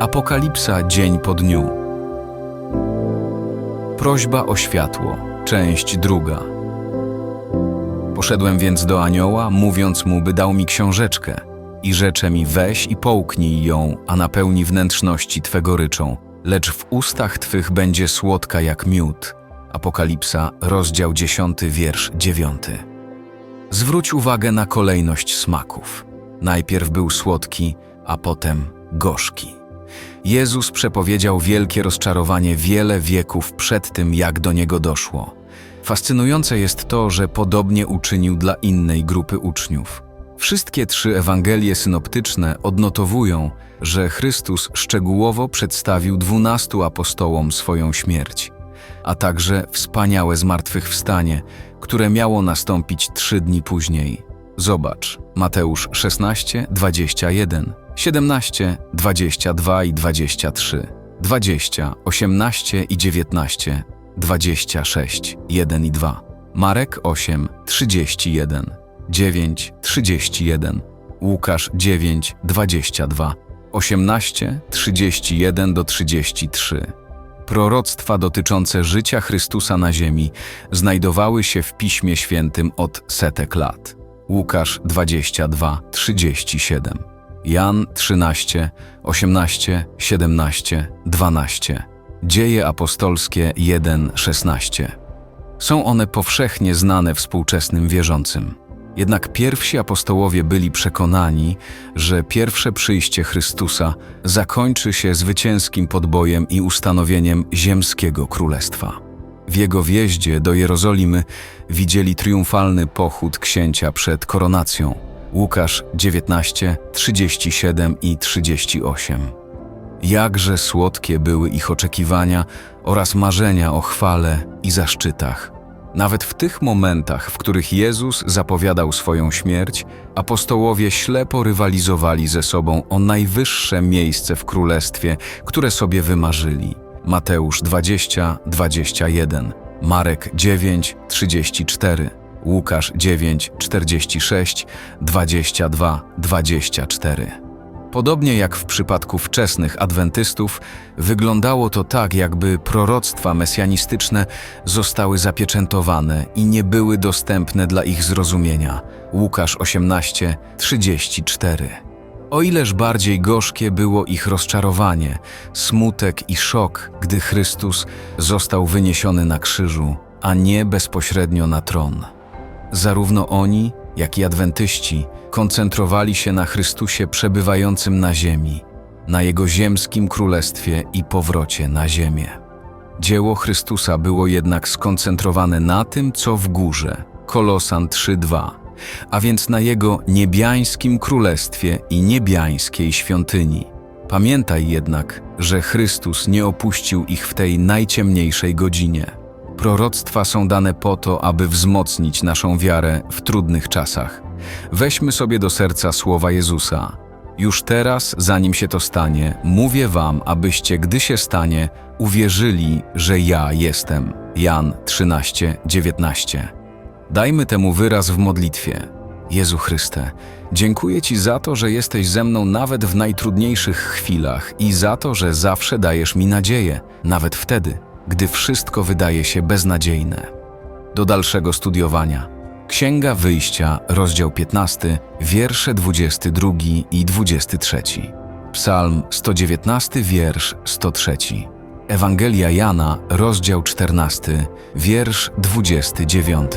Apokalipsa dzień po dniu. Prośba o światło, część druga. Poszedłem więc do anioła, mówiąc mu, by dał mi książeczkę i rzecze mi weź i połknij ją, a napełni wnętrzności Twego ryczą, lecz w ustach Twych będzie słodka jak miód. Apokalipsa, rozdział 10, wiersz 9. Zwróć uwagę na kolejność smaków. Najpierw był słodki, a potem gorzki. Jezus przepowiedział wielkie rozczarowanie wiele wieków przed tym, jak do niego doszło. Fascynujące jest to, że podobnie uczynił dla innej grupy uczniów. Wszystkie trzy Ewangelie synoptyczne odnotowują, że Chrystus szczegółowo przedstawił dwunastu apostołom swoją śmierć, a także wspaniałe zmartwychwstanie, które miało nastąpić trzy dni później. Zobacz, Mateusz 16, 21, 17, 22 i 23, 20, 18 i 19, 26, 1 i 2, Marek 8, 31, 9, 31, Łukasz 9, 22, 18, 31 do 33. Proroctwa dotyczące życia Chrystusa na ziemi znajdowały się w Piśmie Świętym od setek lat. Łukasz 22, 37, Jan 13, 18, 17, 12, Dzieje apostolskie 1, 16. Są one powszechnie znane współczesnym wierzącym. Jednak pierwsi apostołowie byli przekonani, że pierwsze przyjście Chrystusa zakończy się zwycięskim podbojem i ustanowieniem ziemskiego królestwa. W jego wjeździe do Jerozolimy widzieli triumfalny pochód księcia przed koronacją. Łukasz 19, 37 i 38. Jakże słodkie były ich oczekiwania oraz marzenia o chwale i zaszczytach. Nawet w tych momentach, w których Jezus zapowiadał swoją śmierć, apostołowie ślepo rywalizowali ze sobą o najwyższe miejsce w królestwie, które sobie wymarzyli. Mateusz 20, 21, Marek 9, 34, Łukasz 9, 46, 22, 24. Podobnie jak w przypadku wczesnych adwentystów, wyglądało to tak, jakby proroctwa mesjanistyczne zostały zapieczętowane i nie były dostępne dla ich zrozumienia. Łukasz 18, 34. O ileż bardziej gorzkie było ich rozczarowanie, smutek i szok, gdy Chrystus został wyniesiony na krzyżu, a nie bezpośrednio na tron. Zarówno oni, jak i adwentyści koncentrowali się na Chrystusie przebywającym na ziemi, na Jego ziemskim królestwie i powrocie na ziemię. Dzieło Chrystusa było jednak skoncentrowane na tym, co w górze, Kolosan 3:2, a więc na Jego niebiańskim królestwie i niebiańskiej świątyni. Pamiętaj jednak, że Chrystus nie opuścił ich w tej najciemniejszej godzinie. Proroctwa są dane po to, aby wzmocnić naszą wiarę w trudnych czasach. Weźmy sobie do serca słowa Jezusa. Już teraz, zanim się to stanie, mówię wam, abyście, gdy się stanie, uwierzyli, że ja jestem. Jan 13, 19. Dajmy temu wyraz w modlitwie. Jezu Chryste, dziękuję Ci za to, że jesteś ze mną nawet w najtrudniejszych chwilach i za to, że zawsze dajesz mi nadzieję, nawet wtedy, gdy wszystko wydaje się beznadziejne. Do dalszego studiowania. Księga Wyjścia, rozdział 15, wiersze 22 i 23. Psalm 119, wiersz 103. Ewangelia Jana, rozdział 14, wiersz 29.